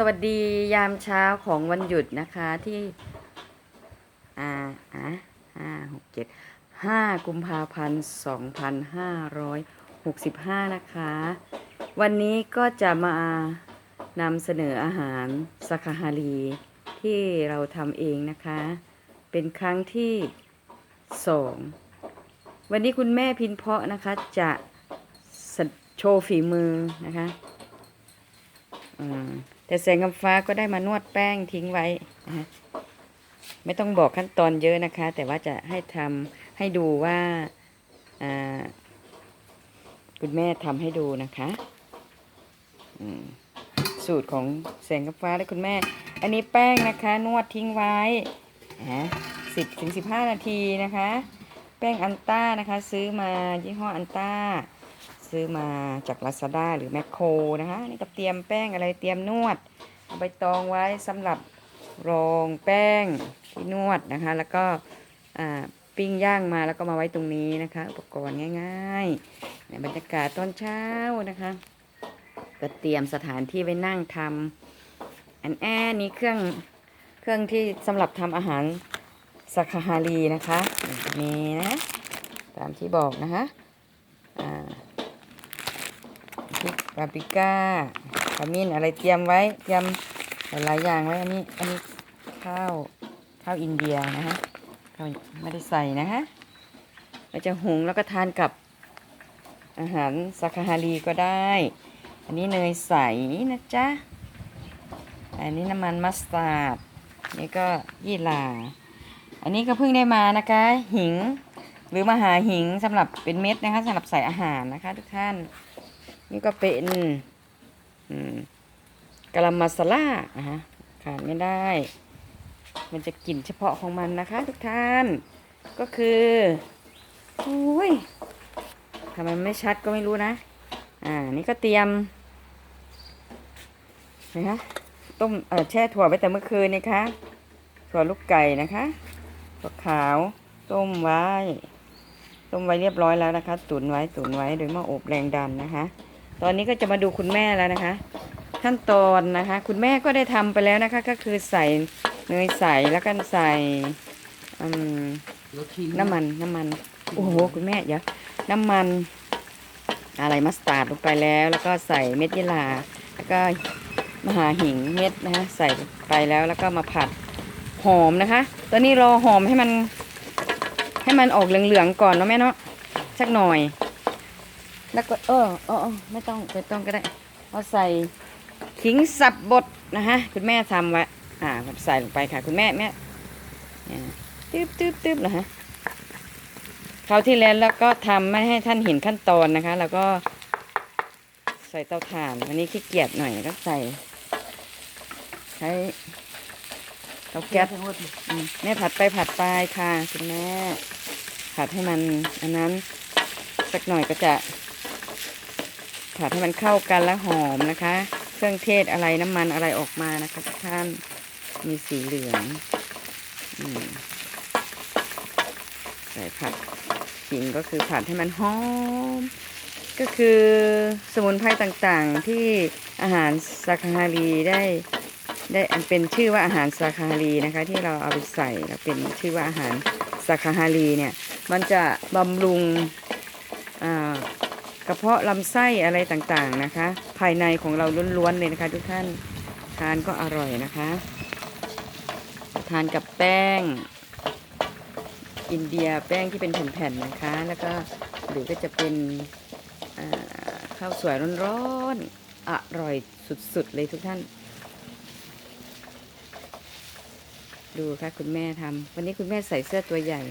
สวัสดียามเช้าของวันหยุดนะคะที่อ่าอะห้าหกเจ็ดห้ากุมภาพันธ์สองพันห้าร้อยหกสิบห้านะคะ วันนี้ก็จะมานำเสนออาหารสคาฮารีที่เราทำเองนะคะ เป็นครั้งที่สองวันนี้คุณแม่พินเพาะนะคะจะโชว์ฝีมือนะคะ อืม แต่แสงกำฟ้าก็ได้มานวดแป้งทิ้งไว้ ไม่ต้องบอกขั้นตอนเยอะนะคะ แต่ว่าจะให้ทำให้ดูว่าคุณแม่ทำให้ดูนะคะสูตรของแสงกำฟ้าและคุณแม่ อันนี้แป้งนะคะ นวดทิ้งไว้สิบถึงสิบห้านาทีนะคะ แป้งอันต้านะคะ ซื้อมายี่ห้ออันต้า ซื้อมาจาก Lazada หรือแมคโครนะคะนี่ก็เตรียมแป้งอะไรเตรียมนวด เอาใบตองไว้สำหรับรองแป้งที่นวดนะคะ แล้วก็ปิ้งย่างมาแล้วก็มาไว้ตรงนี้นะคะ อุปกรณ์ง่ายๆในบรรยากาศตอนเช้านะคะก็เตรียมสถานที่ไว้นั่งทำอันแอนี้เครื่องเครื่องที่สำหรับทำอาหารสักฮารีนะคะนี่นะตามที่บอกนะคะอ่า ปาปริก้าขมิ้นอะไรเตรียมไว้ เตรียมหลายๆอย่างไว้ อันนี้ อันนี้ข้าว ข้าวอินเดียนะฮะข้าวไม่ได้ใส่นะฮะเราจะหุงแล้วก็ทานกับอาหารสักฮารีก็ได้ อันนี้เนยใสนะจ๊ะ อันนี้น้ำมันมัสตาร์ด นี่ก็ยี่หร่า อันนี้ก็เพิ่งได้มานะคะ หิง หรือมหาหิงสำหรับเป็นเม็ดนะคะสำหรับใส่อาหารนะคะทุกท่าน นี่ก็เป็นกะลามาซาล่านะฮะขาดไม่ได้ มันจะกลิ่นเฉพาะของมันนะคะ ทุกท่าน ก็คือโอ้ยทำไมไม่ชัดก็ไม่รู้นะ อ่า นี่ก็เตรียมนะคะต้มเออแช่ถั่วไว้แต่เมื่อคืนนะคะถั่วลูกไก่นะคะถั่วขาวต้มไว้ ต้มไว้เรียบร้อยแล้วนะคะ ตุนไว้ตุนไว้โดยหม้ออบแรงดันนะคะ ตอนนี้ก็จะมาดูคุณแม่แล้วนะคะ ขั้นตอนนะคะ คุณแม่ก็ได้ทำไปแล้วนะคะ ก็คือใส่เนยใส่แล้วก็ใส่น้ำมันน้ำมันโอ้โหคุณแม่เดี๋ยวน้ำมัน อะไรมัสตาร์ดลงไปแล้ว แล้วก็ใส่เม็ดยะลาแล้วก็มหาหิงเม็ดนะคะใส่ไปแล้วแล้วก็มาผัดหอมนะคะ ตอนนี้รอหอมให้มัน ให้มันออกเหลืองๆก่อนเนาะแม่เนาะสักหน่อย แล้วก็เออเออเออไม่ต้องไม่ต้องก็ได้เอาใส่ขิงสับบดนะฮะคุณแม่ทำไว้อ่าใส่ลงไปค่ะ คุณแม่แม่ตึ๊บตึ๊บตึ๊บนะฮะคราวที่แล้วแล้วก็ทำไม่ให้ท่านเห็นขั้นตอนนะคะ แล้วก็ใส่เตาถ่านวันนี้ขี้เกียจหน่อยก็ใส่ใช้เตาแก๊สแม่ผัดไปผัดไปค่ะคุณแม่ผัดให้มันอันนั้นสักหน่อยก็จะ ผัดให้มันเข้ากันแล้วหอมนะคะ เครื่องเทศอะไรน้ำมันอะไรออกมานะคะทุกท่านมีสีเหลืองอใส่ผัดขิงก็คือผัดให้มันหอม ก็คือสมุนไพรต่างๆที่อาหารซาคาฮารีได้ได้อันเป็นชื่อว่าอาหารซาคาฮารีนะคะ ที่เราเอาไปใส่แล้วเป็นชื่อว่าอาหารซาคาฮารีเนี่ย มันจะบำรุง กระเพาะลำไส้อะไรต่างๆนะคะ ภายในของเราล้วนๆเลยนะคะทุกท่านทานก็อร่อยนะคะ ทานกับแป้ง อินเดียแป้งที่เป็นแผ่นๆนะคะ แล้วก็หรือก็จะเป็นข้าวสวยร้อนๆอร่อยสุดๆเลยทุกท่าน ดูค่ะคุณแม่ทำวันนี้คุณแม่ใส่เสื้อตัวใหญ่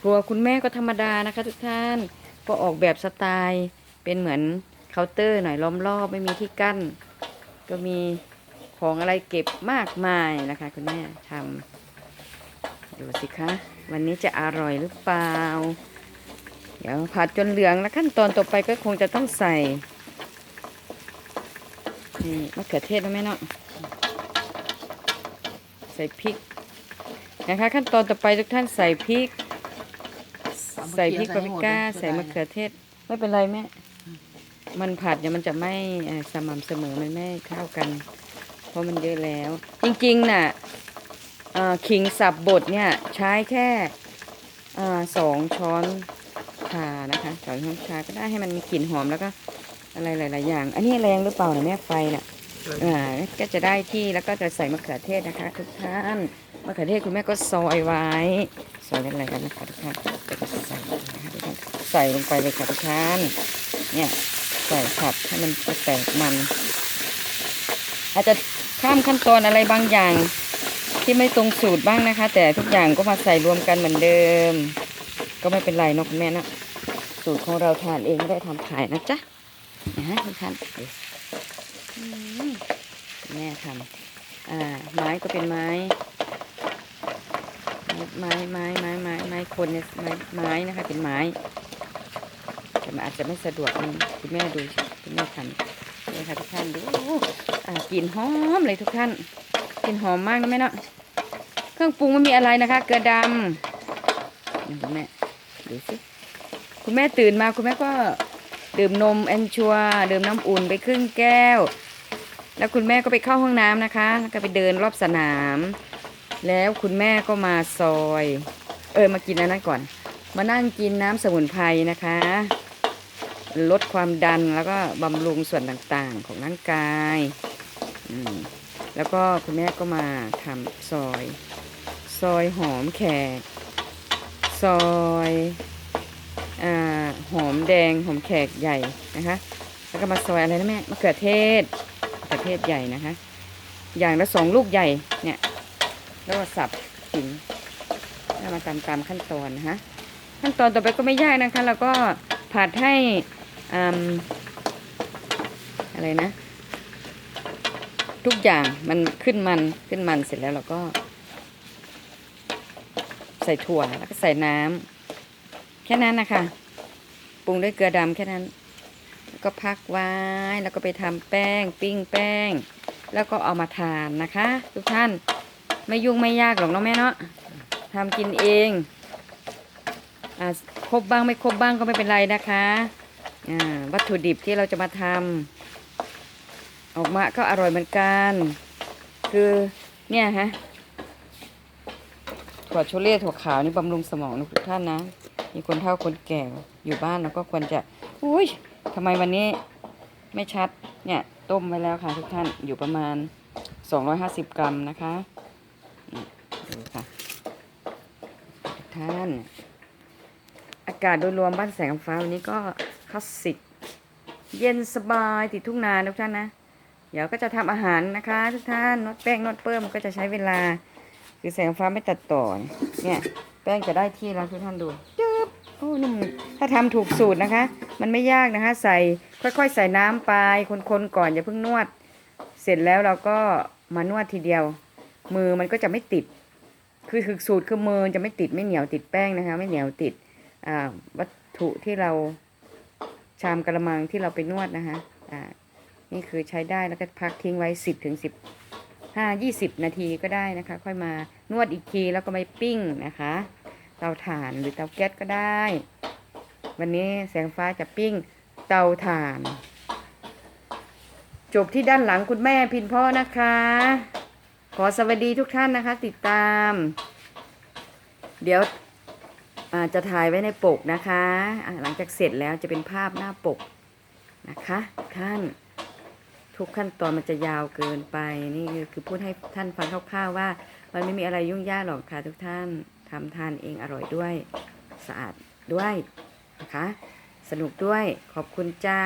ครัวคุณแม่ก็ธรรมดานะคะทุกท่าน ก็ออกแบบสไตล์เป็นเหมือนเคาน์เตอร์หน่อยล้อมรอบไม่มีที่กั้น ก็มีของอะไรเก็บมากมายนะคะ คุณแม่ทำดูสิคะวันนี้จะอร่อยหรือเปล่า เดี๋ยวผัดจนเหลืองแล้วขั้นตอนต่อไปก็คงจะต้องใส่นี่มะเขือเทศนะแม่เนาะใส่พริกนะคะ ขั้นตอนต่อไปทุกท่านใส่พริก ใส่พริกปาปริก้าใส่มะเขือเทศไม่เป็นไรแม่มันผัดเนี่ยมันจะไม่เอ่อสม่ำเสมอมันไม่เข้ากัน เพราะมันเยอะแล้ว จริงๆน่ะเอ่อขิงสับบดเนี่ยใช้แค่เอ่อสองช้อนชานะคะสองช้อนชาก็ได้ให้มันมีกลิ่นหอมแล้วก็อะไรหลายๆอย่าง อันนี้แรงหรือเปล่าเนี่ยแม่ไฟน่ะอ่าก็จะได้ที่แล้วก็จะใส่มะเขือเทศนะคะ ทุกท่านมะเขือเทศคุณแม่ก็ซอยไว้ซ อยอะไรกันนะคะทุกท่านใส่นะคะทุกท่านใส่ลงไปเลยค่ะทุกท่านเนี่ยใส่ผัดให้มันแตกมัน อาจจะข้ามขั้นตอนอะไรบางอย่างที่ไม่ตรงสูตรบ้างนะคะ แต่ทุกอย่างก็มาใส่รวมกันเหมือนเดิม ก็ไม่เป็นไรเนาะคุณแม่นะสูตรของเราทานเองไม่ได้ทำขายนะจ๊ะนะฮะทุกท่านแม่ทำอ่าไม้ก็เป็นไม้ ไม้ไม้ไม้ไม้ไม้คนเนี่ยไม้ไม้นะคะ เป็นไม้ แต่มันอาจจะไม่สะดวกคุณแม่ดูคุณแม่ทำนี่ค่ะทุกท่านดูอ่ากลิ่นหอมเลยทุกท่านกลิ่นหอมมากนะแม่เนาะเครื่องปรุงไม่มีอะไรนะคะ เกลือดำนี่คุณแม่ดูสิคุณแม่ตื่นมาคุณแม่ก็ดื่มนมแอนชัวดื่มน้ำอุ่นไปครึ่งแก้ว แล้วคุณแม่ก็ไปเข้าห้องน้ำนะคะ แล้วก็ไปเดินรอบสนาม แล้วคุณแม่ก็มาซอย เออมากินอันนั้นก่อน มานั่งกินน้ำสมุนไพรนะคะ ลดความดันแล้วก็บำรุงส่วนต่างๆของร่างกายแล้วก็คุณแม่ก็มาทำซอย ซอยหอมแขก ซอยอหอมแดงหอมแขกใหญ่นะคะ แล้วก็มาซอยอะไรนะแม่มะเขือเทศประเทศใหญ่นะคะ อย่างละสองลูกใหญ่เนี่ย แล้วก็สับขิงแล้วมาตามตามขั้นตอนนะคะขั้นตอนต่อไปก็ไม่ยากนะคะ แล้วก็ผัดให้อืมอะไรนะ ทุกอย่างมันขึ้นมันขึ้นมันเสร็จแล้วเราก็ ใส่ถั่วแล้วก็ใส่น้ำแค่นั้นนะคะปรุงด้วยเกลือดำแค่นั้นก็พักไว้แล้วก็ไปทำแป้งปิ้งแป้ง แล้วก็เอามาทานนะคะ ทุกท่าน ไม่ยุ่งไม่ยากหรอกเนาะแม่เนาะทำกินเองอ่าครบบ้างไม่ครบบ้างก็ไม่เป็นไรนะคะอ่าวัตถุดิบที่เราจะมาทำออกมาก็อร่อยเหมือนกัน คือเนี่ยฮะถั่วโชเล่ถั่วขาวนี่บำรุงสมองนะทุกท่านนะ มีคนเฒ่าคนแก่อยู่บ้านแล้วก็ควรจะ อุ้ยทำไมวันนี้ไม่ชัด เนี่ย ต้มไว้แล้วค่ะทุกท่านอยู่ประมาณ 250 กรัมนะคะ ดูค่ะท่าน อากาศโดยรวมบ้านแสงฟ้าวันนี้ก็คลาสสิก เย็นสบายติดทุ่งนาทุกท่านนะ เดี๋ยวก็จะทำอาหารนะคะ ทุกท่านนวดแป้งนวดเปิ้มก็จะใช้เวลา คือแสงฟ้าไม่ตัดต่อเนี่ยแป้งจะได้ที่แล้วทุกท่านดูจึ๊บโอ้นุ่มถ้าทำถูกสูตรนะคะ มันไม่ยากนะคะ ใส่ค่อยๆ ใส่น้ำไปคนๆก่อนอย่าเพิ่งนวด เสร็จแล้วเราก็มานวดทีเดียว มือมันก็จะไม่ติด คือคือสูตรคือมือจะไม่ติดไม่เหนียวติดแป้งนะคะ ไม่เหนียวติดวัตถุที่เราชามกระมังที่เราไปนวดนะคะอ่านี่คือใช้ได้แล้วก็พักทิ้งไว้สิบถึงสิบห้ายี่สิบนาทีก็ได้นะคะ ค่อยมานวดอีกทีแล้วก็ไม่ปิ้งนะคะเตาถ่านหรือเตาแก๊สก็ได้ วันนี้แสงฟ้าจะปิ้งเตาถ่าน จบที่ด้านหลังคุณแม่พินพ่อนะคะ ขอสวัสดีทุกท่านนะคะ ติดตาม เดี๋ยวจะถ่ายไว้ในปกนะคะหลังจากเสร็จแล้วจะเป็นภาพหน้าปกนะคะท่านทุกขั้นตอนมันจะยาวเกินไปนี่คือพูดให้ท่านฟังคร่าวๆว่า มันไม่มีอะไรยุ่งยากหรอกค่ะทุกท่านทำทานเองอร่อยด้วยสะอาดด้วยนะคะ สนุกด้วยขอบคุณจ้า